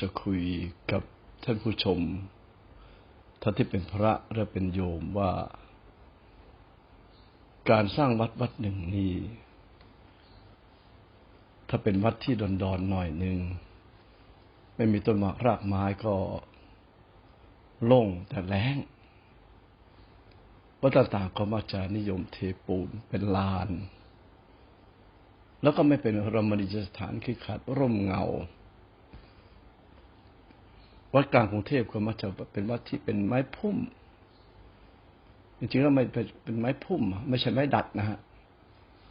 จะคุยกับท่านผู้ชมท่านที่เป็นพระและเป็นโยมว่า การสร้างวัดวัดหนึ่งนี้ถ้าเป็นวัดที่ดอนดอนหน่อยหนึ่งไม่มีต้นไม้รากไม้ก็โล่งแต่แล้งวัดต่างๆก็มักจะนิยมเทปูนเป็นลาน แล้วก็ไม่เป็นรมณีสถานคือขาดร่มเงา วัดกลางกรุงเทพก็มักจะเป็นวัดที่เป็นไม้พุ่ม จริงๆแล้วไม่เป็นไม้พุ่ม ไม่ใช่ไม้ดัดนะฮะ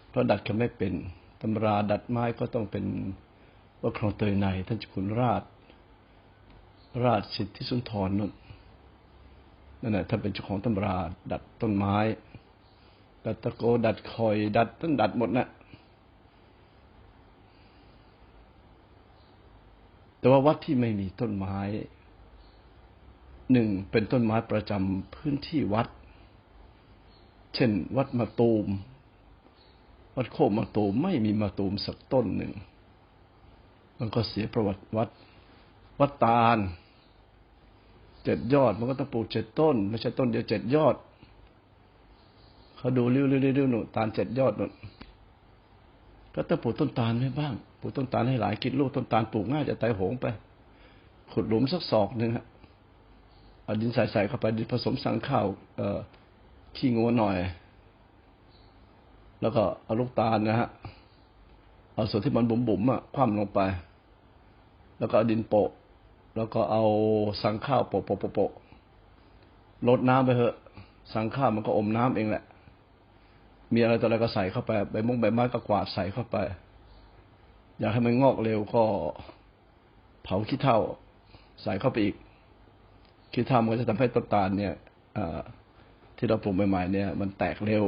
เพราะดัดก็ไม่เป็นตำราดัดไม้ก็ต้องเป็นวัดคลองเตยในท่านจุคุณราช ราชสิทธิสุนทรนั่นนั่นแหละท่านเป็นเจ้าของตำรา ดัดต้นไม้ดัดตะโกดัดคอย ดัดต้นดัดหมดนะ แต่ว่าวัดที่ไม่มีต้นไม้หนึ่งเป็นต้นไม้ประจำพื้นที่วัด เช่น วัดมาตูม วัดโคกมาตูมไม่มีมาตูมสักต้นหนึ่ง มันก็เสียประวัติวัด วัดตาลเจ็ดยอด มันก็ต้องปลูกเจ็ดต้น ไม่ใช่ต้นเดียวเจ็ดยอด เขาดูริ้วริ้วริ้วหนูตาลเจ็ดยอดหนูก็ต้องปลูกต้นตาลไว้บ้าง ปลูกต้นตาลให้หลายกินลูกต้นตาลปลูกง่ายจะตายโหงไป ขุดหลุมสักศอกหนึ่งฮะเอาดินใส่ใส่เข้าไปดินผสมสังข้าวเอ่อขี้งัวหน่อย แล้วก็เอาลูกตาลนะฮะเอาส่วนที่มันบุ๋มบุ๋มอะคว่ำลงไป แล้วก็เอาดินโปะ แล้วก็เอาสังข้าวโปะโปะโปะโปะลดน้ำไปเถอะ สังข้าวมันก็อมน้ำเองแหละ มีอะไรต่ออะไรก็ใส่เข้าไปใบมงใบไม้ก็กวาดใส่เข้าไป อยากให้มันงอกเร็วก็เผาขี้เถ้าใส่เข้าไปอีกขี้เถ้ามันก็จะทำให้ต้นตาลเนี่ยที่เราปลูกใหม่ๆเนี่ย มันแตกเร็ว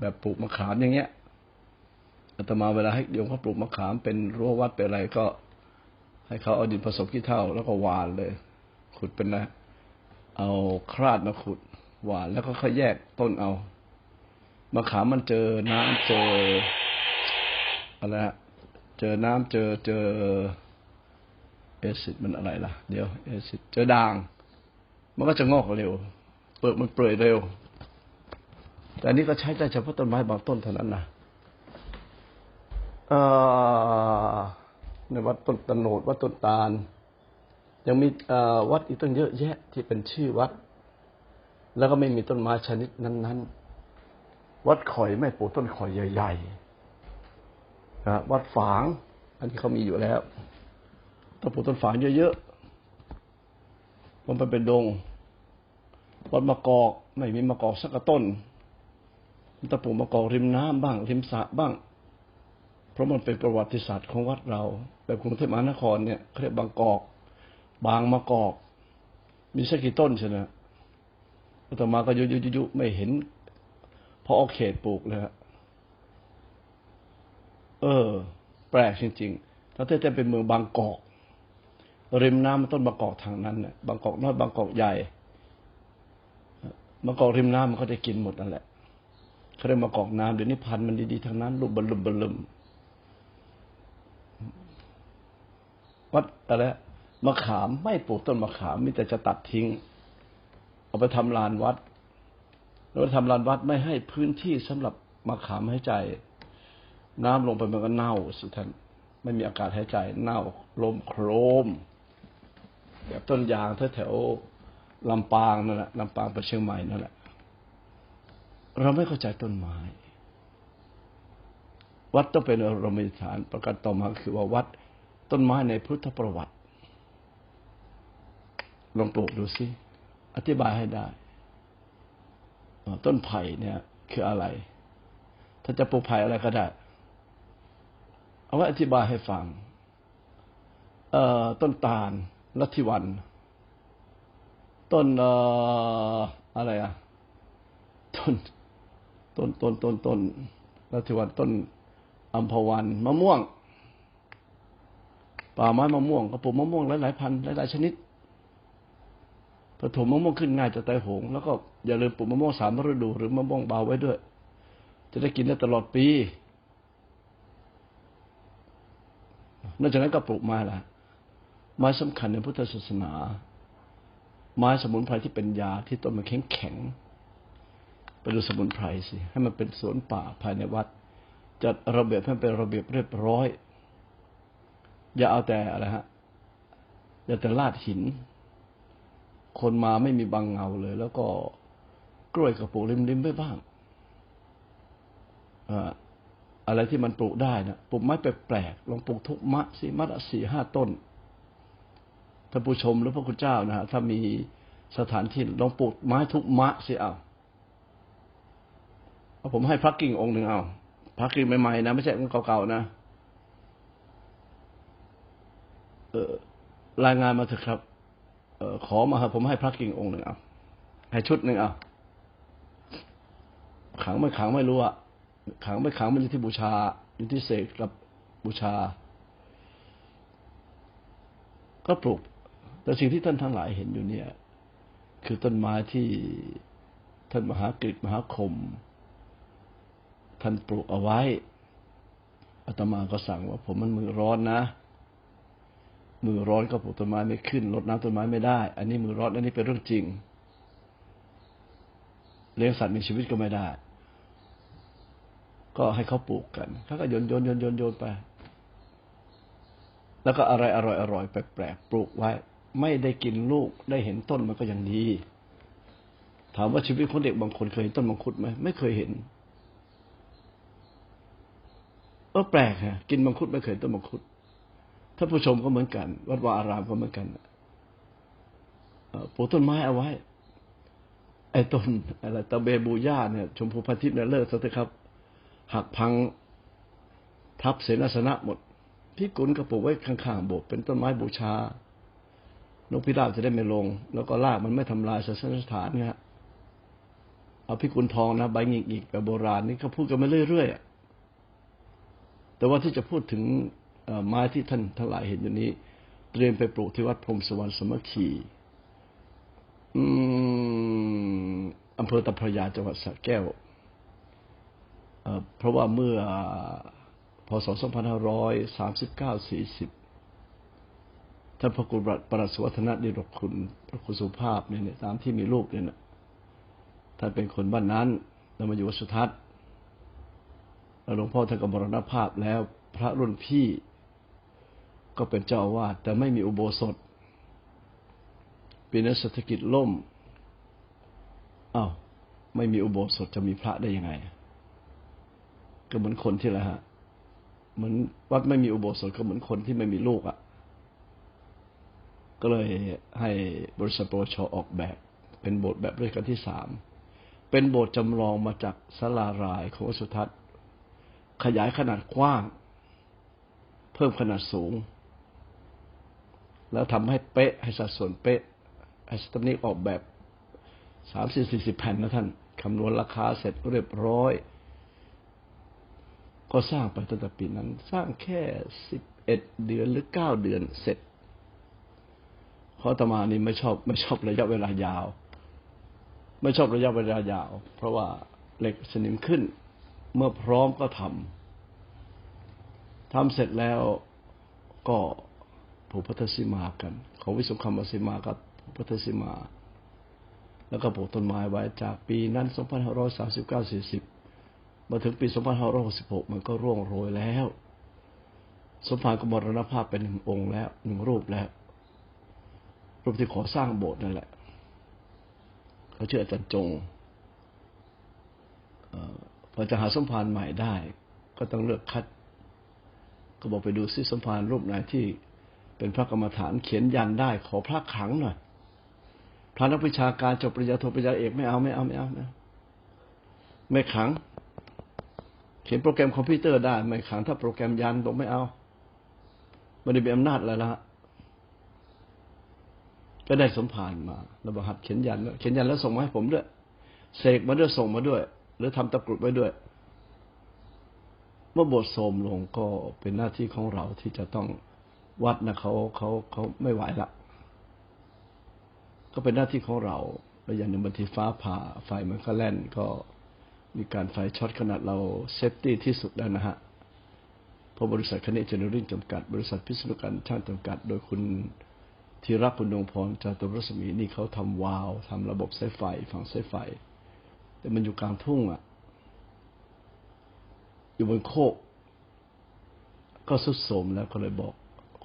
แบบปลูกมะขามอย่างเงี้ยอาตมาเวลาให้โยมเขาปลูกมะขามเป็นรั้ววัดเป็นอะไรก็ ให้เขาเอาดินผสมขี้เถ้าแล้วก็หวานเลย ขุดเป็นนะเอาคราดมาขุดหวานแล้วก็ค่อยแยกต้นเอามะขามมันเจอน้ำเจออะไร เจอน้ำเจอเจอเอซิดมันอะไรล่ะ เดี๋ยวเอซิดเจอด่าง มันก็จะงอกเร็ว เปลือกมันเปื่อยเร็ว แต่นี้ก็ใช้ได้เฉพาะต้นไม้บางต้นเท่านั้นนะในวัดต้นตโนดวัดต้นตาล ยังมีวัดอีกต้นเยอะแยะที่เป็นชื่อวัด แล้วก็ไม่มีต้นไม้ชนิดนั้น ๆ วัดข่อยไม่ปลูกต้นข่อยใหญ่ ๆ นะวัดฝาง อันที่เขามีอยู่แล้วต้องปลูกต้นฝางเยอะๆมันเป็นดง วัดมะกอกไม่มีมะกอกสักต้นต้องปลูกมะกอกริมน้ำบ้าง ริมสระบ้าง เพราะมันเป็นประวัติศาสตร์ของวัดเรา แบบกรุงเทพมหานครเนี่ยเขาเรียกบางกอก บางมะกอก มีสักกี่ต้นใช่ไหมต่อมาก็ยุๆไม่เห็นพอออกเขตปลูกเลยฮะ เออ แปลกจริงๆถ้าจะเป็นเมืองบางกอก ริมน้ำต้นบางกอกทางนั้นเนี่ยบางกอกน้อยบางกอกใหญ่บางกอกริมน้ำมันก็จะกินหมดนั่นแหละเขาเรียกบางกอกน้ำเดี๋ยวนี้พันมันดีๆทางนั้นรูปบลุมบลุมวัดอะไรมะขามไม่ปลูกต้นมะขามมีแต่จะตัดทิ้ง เอาไปทำลานวัดแล้วทำลานวัดไม่ให้พื้นที่สำหรับมะขามให้ใจ น้ำลงไปมันก็เน่าสิท่านไม่มีอากาศหายใจเน่าลมโครมแบบต้นยางแถวลำปางนั่นแหละลำปางไปเชียงใหม่นั่นแหละ เราไม่เข้าใจต้นไม้ วัดต้องเป็นอารมณ์ฐานประการต่อมาคือว่าวัดต้นไม้ในพุทธประวัติ ลองปลูกดูสิ อธิบายให้ได้ ต้นไผ่เนี่ย คืออะไร ถ้าจะปลูกไผ่อะไรก็ได้ เอาไว้อธิบายให้ฟังเออต้นตาลลัทธิวัน ต้นเออะไรอะต้นต้นต้นต้นต้นลัทธิวันต้นอัมพวันมะม่วง ป่าไม้มะม่วงกระปุกมะม่วงหลายๆพันหลายๆชนิดผสมมะม่วงขึ้นง่ายจะตายหง แล้วก็อย่าลืมปลูกมะม่วงสามฤดู หรือมะม่วงเบาไว้ด้วย จะได้กินได้ตลอดปี นอกจากนั้นก็ปลูกไม้ละไม้สำคัญในพุทธศาสนา ไม้สมุนไพรที่เป็นยาที่ต้นมันแข็งแข็งไปดูสมุนไพรสิให้มันเป็นสวนป่าภายในวัด จัดระเบียบให้เป็นระเบียบเรียบร้อย อย่าเอาแต่อะไรฮะอย่าแต่ลาดหิน คนมาไม่มีบังเงาเลย แล้วก็กล้วยกระปุกริมๆไปบ้างอ่าะไรที่มันปลูกได้นะปลูกไม้แปลกๆลองปลูกทุกมะสิมะละสี่ห้าต้นท่านผู้ชมหรือพระคุณเจ้านะฮะถ้ามีสถานที่ลองปลูกไม้ทุกมะสิเอาเอาผมให้พระกิ่งองค์หนึ่งเอาพระกิ่งใหม่ๆนะไม่ใช่เก่าๆนะเออรายงานมาเถอะครับ เออขอมาครับผมให้พระกิ่งองค์หนึ่งเอาให้ชุดหนึ่งเอาขังไม่ขังไม่รู้อะ ขังไม่ขังมันอยู่ที่บูชาอยู่ที่เสกกับบูชา ก็ปลูก แต่สิ่งที่ท่านทั้งหลายเห็นอยู่เนี่ย คือต้นไม้ที่ท่านมหากฤษมหาคม ท่านปลูกเอาไว้อาตมาก็สั่งว่า ผมมันมือร้อนนะมือร้อนก็ปลูกต้นไม้ไม่ขึ้นรดน้ำต้นไม้ไม่ได้ อันนี้มือร้อนอันนี้เป็นเรื่องจริง เลี้ยงสัตว์มีชีวิตก็ไม่ได้ ก็ให้เขาปลูกกันเขาก็โยนโยนโยนโยนโยนไป แล้วก็อะไรอร่อยอร่อยแปลกๆปลูกไว้ ไม่ได้กินลูกได้เห็นต้นมันก็ยังดี ถามว่าชีวิตคนเด็กบางคนเคยเห็นต้นมังคุดไหมไม่เคยเห็นเออแปลกฮะกินมังคุดไม่เคยต้นมังคุดท่านผู้ชมก็เหมือนกัน วัดวาอารามก็เหมือนกันปลูกต้นไม้เอาไว้ ไอ้ต้นอะไรตะเบบูย่าเนี่ย ชมพูพันทิพย์เนี่ยเลิกซะเถอะครับ หักพังทับเสนาสนะหมดพี่กุลก็ปลูกไว้ข้างๆโบสถ์เป็นต้นไม้บูชานกพิราบจะได้ไม่ลง แล้วก็รากมันไม่ทำลายศาสนสถานเนี่ยเอาพี่กุลทองนะใบหงิกอีกแบบโบราณนี่เขาพูดกันมาเรื่อยๆแต่ว่าที่จะพูดถึงไม้ที่ท่านทั้งหลายเห็นอยู่นี้ เตรียมไปปลูกที่วัดพรมสวรรค์สมัคคีอำเภอตะพระยาจังหวัดสระแก้ว เพราะว่าเมื่อพศ 2539-40 ท่านพระกุรปรัสวัฒนดิรกคุณพระคุณสุภาพเนี่ยตามที่มีรูปเนี่ยท่านเป็นคนบ้านนั้นแล้วมาอยู่วัดสุทัศน์หลวงพ่อท่านก็มรณภาพแล้วพระรุ่นพี่ก็เป็นเจ้าอาวาสแต่ไม่มีอุโบสถปีนั้นเศรษฐกิจล่มอ้าวไม่มีอุโบสถจะมีพระได้ยังไง ก็เหมือนคนที่ละฮะ เหมือนวัดไม่มีอุโบสถก็เหมือนคนที่ไม่มีลูกอะ่ะ ก็เลยให้บริษัทปชออกแบบ เป็นโบสถ์แบบด้วยกันที่สาม เป็นโบสถ์จำลองมาจากสลารายของสุทัศน์ ขยายขนาดกว้าง เพิ่มขนาดสูง แล้วทำให้เป๊ะ ให้สัดส่วนเป๊ะไอ้สตัมนี้ออกแบบสามสิบสี่สิบแผ่นนะท่าน คำนวณราคาเสร็จเรียบร้อย ก็สร้างไปตั้งแต่ปีนั้น สร้างแค่สิบเอ็ดเดือนหรือเก้าเดือนเสร็จเพราะตมานี่ไม่ชอบไม่ชอบระยะเวลายาว ไม่ชอบระยะเวลายาว เพราะว่าเหล็กสนิมขึ้น เมื่อพร้อมก็ทำทำเสร็จแล้วก็ผูกพัทสิมากัน ของวิสุขรรมสิมากับผูพัทสิมา แล้วก็ปลูกต้นไม้ไว้จากปีนั้น 2539-40 มาถึงปี 2566 มันก็ร่วงโรยแล้ว สมภารก็มรณภาพเป็นหนึ่งองค์แล้วหนึ่งรูปแล้ว รูปที่ขอสร้างโบสถ์นั่นแหละ เขาเชื่ออาจารย์จงพอจะหาสมภารใหม่ได้ ก็ต้องเลือกคัด ก็บอกไปดูซิสมภารรูปไหนที่เป็นพระกรรมฐานเขียนยันได้ ขอพระขังหน่อยพระนักวิชาการจบปริญญาโทปริญญาเอกไม่เอาไม่เอาไม่เอาไม่ขัง ขียนโปรแกรมคอมพิวเตอร์ได้ ไม่ขังถ้าโปรแกรมยันตรงไม่เอาไม่ได้มีอำนาจอะไรละก็ได้สมภารมาระบหัดเขียนยันเขียนยันแล้วส่งมาให้ผมด้วยเสกมาด้วยส่งมาด้วย หรือทำตะกรุดไว้ด้วย เมื่อบทโสมลงก็เป็นหน้าที่ของเราที่จะต้องวัดนะเขาเขาเขาไม่ไหวละก็เป็นหน้าที่ของเราแล้วอย่างหนึ่งบางทีฟ้าผ่าไฟมันก็แล่นก็ มีการไฟช็อตขนาดเราเซฟตี้ที่สุดแล้วนะฮะเพราะบริษัทคเนเจเนอริงจำกัด บริษัทพิศนุการช่างจำกัด โดยคุณที่รักคุณดวงพรจาตุรัศมีนี่เขาทำวาล์วทำระบบสายไฟฝังสายไฟ แต่มันอยู่กลางทุ่งอะ อยู่บนโคก ก็สุดโสมแล้วก็เลยบอก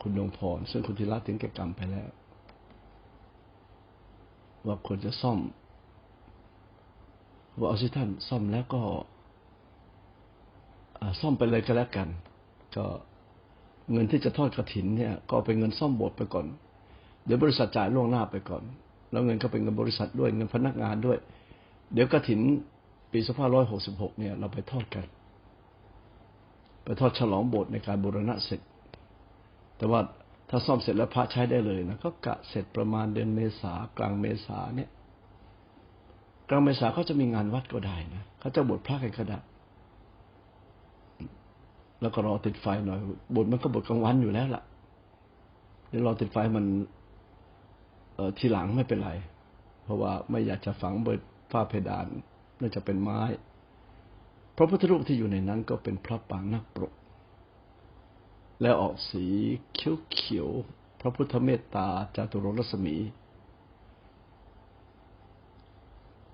คุณดวงพรซึ่งคุณธีระถึงแก่กรรมไปแล้ว ว่าควรจะซ่อม บอกเอาสิท่านซ่อมแล้วก็ซ่อมไปเลยก็แล้วกัน ก็เงินที่จะทอดกระถินเนี่ย ก็เป็นเงินซ่อมโบสถ์ไปก่อน เดี๋ยวบริษัทจ่ายล่วงหน้าไปก่อน แล้วเงินก็เป็นเงินบริษัทด้วยเงินพนักงานด้วย เดี๋ยวกระถินปี2566เนี่ย เราไปทอดกัน ไปทอดฉลองโบสถ์ในการบูรณะเสร็จ แต่ว่าถ้าซ่อมเสร็จแล้วพระใช้ได้เลยนะก็กะเสร็จประมาณเดือนเมษากลางเมษาเนี่ย กลางเมษาเขาจะมีงานวัดก็ได้นะเขาจะบวชพระกันก็ได้แล้วก็รอติดไฟหน่อยบทมันก็บทกลางวันอยู่แล้วล่ะเดี๋ยวรอติดไฟมันเออทีหลังไม่เป็นไร เพราะว่าไม่อยากจะฝังบนฝ้าเพดานน่าจะเป็นไม้ พระพุทธรูปที่อยู่ในนั้นก็เป็นพระปางนักปรก แล้วออกสีเขียวๆพระพุทธเมตตาจาตุรรศมี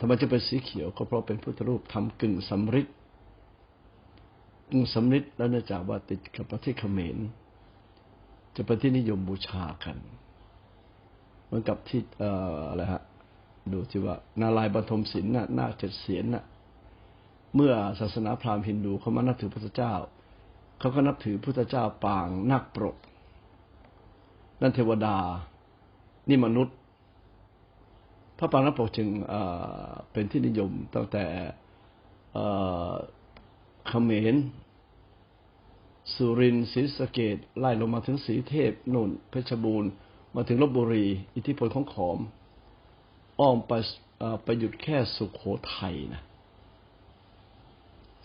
ทำไมจะเป็นสีเขียวก็เพราะเป็นพุทธรูปทำกึ่งสำริดกึ่งสำริดแล้วเนื่องจากว่าติดกับประเทศเขมร จะเป็นที่นิยมบูชากัน เหมือนกับที่เอ่ออะไรฮะดูที่ว่า นาลายบรรทมศิลป์น่ะนาคเจ็ดเสียนน่ะเมื่อศาสนาพราหมณ์ฮินดูเขามานับถือพระเจ้า เขาก็นับถือพุทธเจ้าปางนาคปรกนั่นเทวดา นี่มนุษย์ พระปางนาคปกจึงเป็นที่นิยมตั้งแต่เเขมรสุรินทร์ศรีสะเกดไล่ลงมาถึงสีเทพนุ่นเพชรบูรณ์ มาถึงลบบุรี อิทธิพลของขอม อ้อมไปไปหยุดแค่สุขโขทัยนะ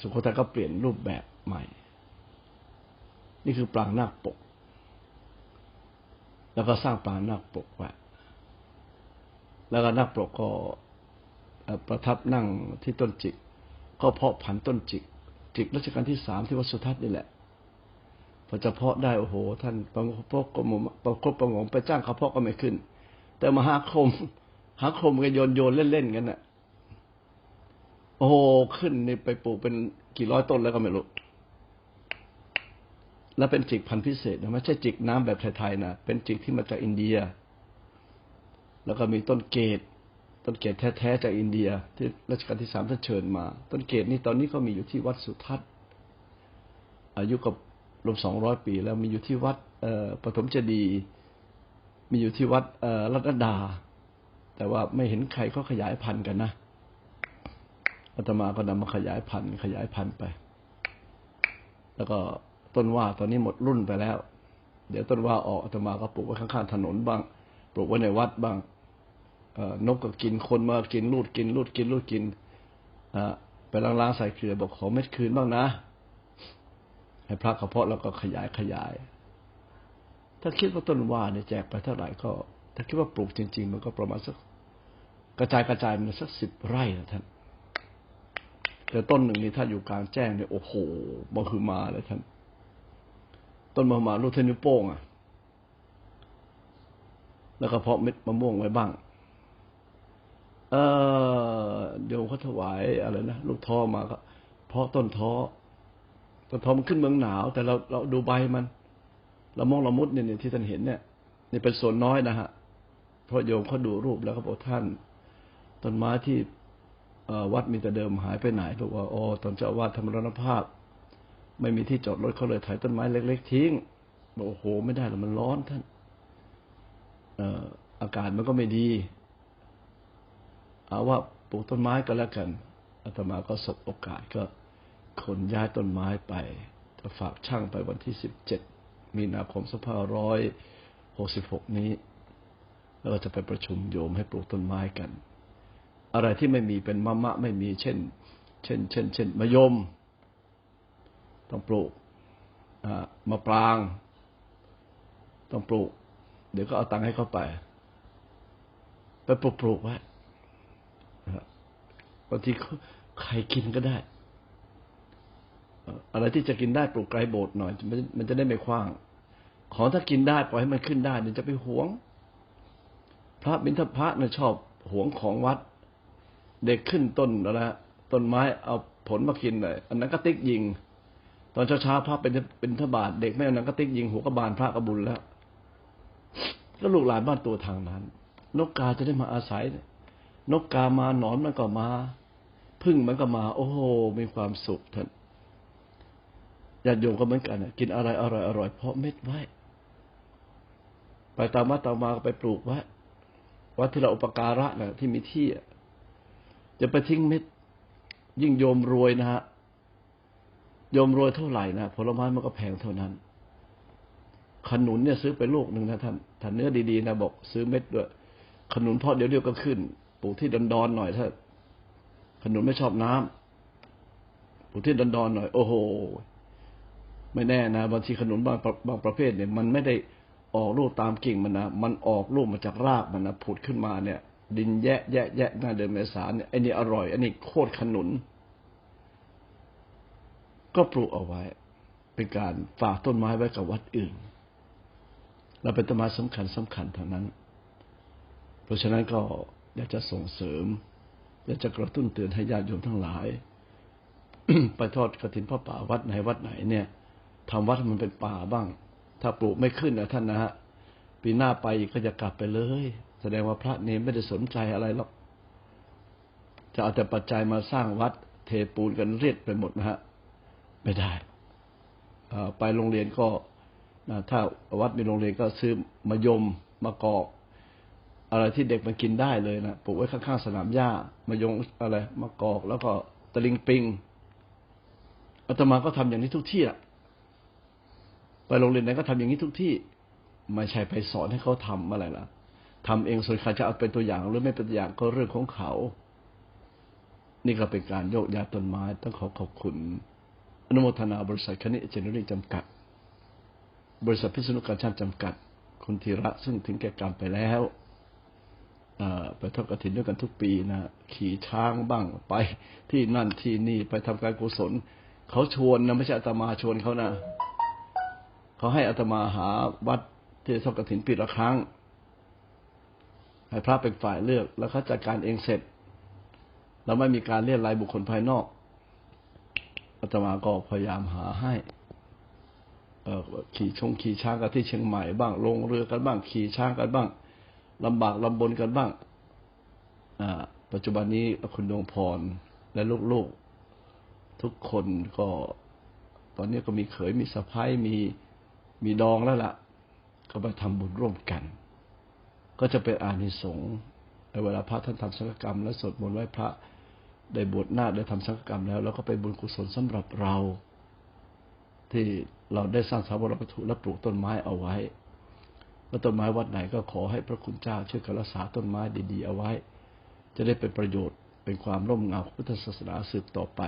สุโขทัยก็เปลี่ยนรูปแบบใหม่ นี่คือปรางนาคปก แล้วก็สร้างปรางนาคปกไว้ แล้วก็นาคปกก็ประทับนั่งที่ต้นจิก ก็เพาะพันธุ์ต้นจิก จิกรัชกาลที่สามที่วัดสุทัศน์นี่แหละพอจะเพาะได้โอ้โห ท่านประพบกรมประคบประหงมไปจ้างเขาเพาะก็ไม่ขึ้น แต่มหาคมหาคมกันโยนโยนเล่นๆกันน่ะ โอ้โหขึ้นนี่ไปปลูกเป็นกี่ร้อยต้นแล้วก็ไม่รู้แล้วเป็นจิกพันธุ์พิเศษนะไม่ใช่จิกน้ำแบบไทยๆนะเป็นจิกที่มาจากอินเดีย แล้วก็มีต้นเกตต้นเกตแท้ๆจากอินเดีย ที่รัชกาลที่สามท่านเชิญมา ต้นเกตนี่ตอนนี้ก็มีอยู่ที่วัดสุทัศน์ อายุกับรวมสองร้อยปี แล้วมีอยู่ที่วัดเออปฐมเจดีย์มีอยู่ที่วัดเออรัตนดา แต่ว่าไม่เห็นใครก็ขยายพันธุ์กันนะอาตมาก็นำมาขยายพันธุ์ขยายพันธุ์ไป แล้วก็ต้นว่าตอนนี้หมดรุ่นไปแล้ว เดี๋ยวต้นว่าออกอาตมาก็ปลูกไว้ข้างๆถนนบ้าง ปลูกไว้ในวัดบ้าง นกก็กินคนมากินรูดกินรูดกินรูดกินอ่าไปล้างๆใส่เกลือบอกขอเม็ดคืนบ้างนะ ให้พระกระเพาะแล้วก็ขยายขยาย ถ้าคิดว่าต้นว่าเนี่ยแจกไปเท่าไหร่ก็ ถ้าคิดว่าปลูกจริง ๆ มันก็ประมาณสักกระจายกระจายมันสักสิบไร่นะท่านแต่ต้นหนึ่งนี่ถ้าอยู่กลางแจ้งเนี่ยโอ้โหมคือมาเลยท่านต้นมะมาลูกเทนิ้วโป้งอะ แล้วก็เพาะเม็ดมะม่วงไว้บ้าง โยมเขาถวายอะไรนะลูกท้อมาก็เพาะต้นท้อต้นท้อมันขึ้นเมืองหนาว แต่เราเราดูใบมันละมองละมุดเนี่ยที่ท่านเห็นเนี่ยนี่เป็นส่วนน้อยนะฮะเพราะโยมเขาดูรูปแล้วเขาบอกท่าน ต้นไม้ที่วัดมีแต่เดิมหายไปไหนบอกว่าอ๋อตอนเจ้าวาดธรรมรณภาพ ไม่มีที่จอดรถเขาเลยถ่ายต้นไม้เล็ก ๆ ทิ้งบอกโอ้โห ไม่ได้หรอกมันร้อนท่าน เอ่ออากาศมันก็ไม่ดี เอาว่าปลูกต้นไม้ก็แล้วกันอาตมาก็สบโอกาสก็ขนย้ายต้นไม้ไปจะฝากช่างไปวันที่สิบเจ็ดมีนาคมสภาร้อยหกสิบหกนี้ แล้วก็จะไปประชุมโยมให้ปลูกต้นไม้กัน อะไรที่ไม่มีเป็นมะมะไม่มีเช่น เช่น เช่น เช่นมะยม ต้องปลูกมะปราง ต้องปลูก เดี๋ยวก็เอาตังค์ให้เขาไป ไปปลูกปลูกไว้ บางทีใครกินก็ได้ อะไรที่จะกินได้ปลูกไกลโบสถ์หน่อย มันจะได้ไม่คว้าง ของถ้ากินได้ปล่อยให้มันขึ้นได้เดี๋ยวจะไปหวง พระบิณฑพระเนี่ยชอบหวงของวัด เด็กขึ้นต้นแล้วนะต้นไม้เอาผลมากินเลยอันนั้นก็ติ๊กยิง ตอนเช้าๆพระเป็นเป็นทบาทเด็กแม่นั้นก็ติ๊กยิงหัวกบาลพระกระบุญแล้วก็ลูกหลานบ้านตัวทางนั้น นกกาจะได้มาอาศัย นกกามาหนอนมันก็มาพึ่งมันก็มา โอ้โหมีความสุขท่านญาติโยมก็เหมือนกันน่ะกินอะไรอร่อยอร่อยเพราะเม็ดไว้ ไปตามวัดตามมาก็ไปปลูกไว้วัดที่เราอุปการะนะที่มีที่จะไปทิ้งเม็ด ยิ่งโยมรวยนะฮะโยมรวยเท่าไหร่นะผลไม้มันก็แพงเท่านั้น ขนุนเนี่ยซื้อไปลูกหนึ่งนะท่านถ้าเนื้อดีๆนะบอกซื้อเม็ดด้วย ขนุนพาะเดี๋ยวเดียวก็ขึ้น ปลูกที่ดอนๆหน่อยถ้าขนุนไม่ชอบน้ำปลูกที่ดอนๆหน่อย โอ้โห ไม่แน่นะบางทีขนุนบางบางประเภทเนี่ย มันไม่ได้ออกลูกตามกิ่งมันนะมันออกลูกมาจากรากมันนะผุดขึ้นมาเนี่ย ดินแยะแยะแยะหน้าเดินเมษาเนี่ยไอ้นี่อร่อยอันนี้โคตรขนุน ก็ปลูกเอาไว้ เป็นการฝากต้นไม้ไว้กับวัดอื่นเราเป็นต้นไม้สำคัญสำคัญเท่านั้น เพราะฉะนั้นก็ อยากจะส่งเสริม อยากจะกระตุ้นเตือนให้ญาติโยมทั้งหลาย ไปทอดกระถินพ่อป่าวัดไหนวัดไหนเนี่ยทำวัดให้มันเป็นป่าบ้าง ถ้าปลูกไม่ขึ้นนะท่านนะฮะปีหน้าไปก็จะกลับไปเลย แสดงว่าพระเนรไม่ได้สนใจอะไรหรอกจะเอาแต่ปัจจัยมาสร้างวัด เทปูนกันเรียดไปหมดนะฮะไม่ได้ไปโรงเรียนก็ถ้าวัดมีโรงเรียนก็ซื้อมะยมมะกอก อะไรที่เด็กมันกินได้เลยนะปลูกไว้ข้างๆสนามหญ้ามะยงอะไรมะกอก แล้วก็ตะลิงปิงอาตมาก็ทำอย่างนี้ทุกที่อะไปโรงเรียนไหนก็ทำอย่างนี้ทุกที่ ไม่ใช่ไปสอนให้เขาทำอะไรล่ะทำเองส่วนใครจะเอาเป็นตัวอย่างหรือไม่เป็นตัวอย่างก็เรื่องของเขา นี่ก็เป็นการโยกย้ายต้นไม้ ต้องขอขอบคุณอนุโมทนาบริษัทคณิเจนรีจำกัด บริษัทพิษณุการช่างจำกัด คุณธีระซึ่งถึงแก่กรรมไปแล้ว ไปทอดกฐินด้วยกันทุกปีนะขี่ช้างบ้างไปที่นั่นที่นี่ไปทำการกุศลเขาชวนนะไม่ใช่อาตมาชวนเขานะเขาให้อาตมาหาวัดที่ทอดกฐินปีละครั้งให้พระเป็นฝ่ายเลือกแล้วเขาจัดการเองเสร็จ แล้วไม่มีการเรียกรายบุคคลภายนอกอาตมาก็พยายามหาให้ขี่ชงขี่ช้างกันที่เชียงใหม่บ้างลงเรือกันบ้างขี่ช้างกันบ้าง ลำบากลำบนกันบ้างปัจจุบันนี้คุณดวงพรและลูกๆ ทุกคนก็ ตอนนี้ก็มีเขยมีสะพ้ายมีมีดองแล้วล่ะ ก็ไปทำบุญร่วมกัน ก็จะเป็นอานิสงส์ในเวลาพระท่านทำสังฆกรรม และสวดมนต์ไหว้พระได้บวชหน้าได้ทำสังฆกรรมแล้ว แล้วก็เป็นบุญกุศลสำหรับเรา ที่เราได้สร้างสาบันวัตถุและปลูกต้นไม้เอาไว้ ว่าต้นไม้วัดไหนก็ขอให้พระคุณเจ้าช่วยกันรักษาต้นไม้ดีๆเอาไว้ จะได้เป็นประโยชน์เป็นความร่มเงาของพุทธศาสนาสืบต่อไป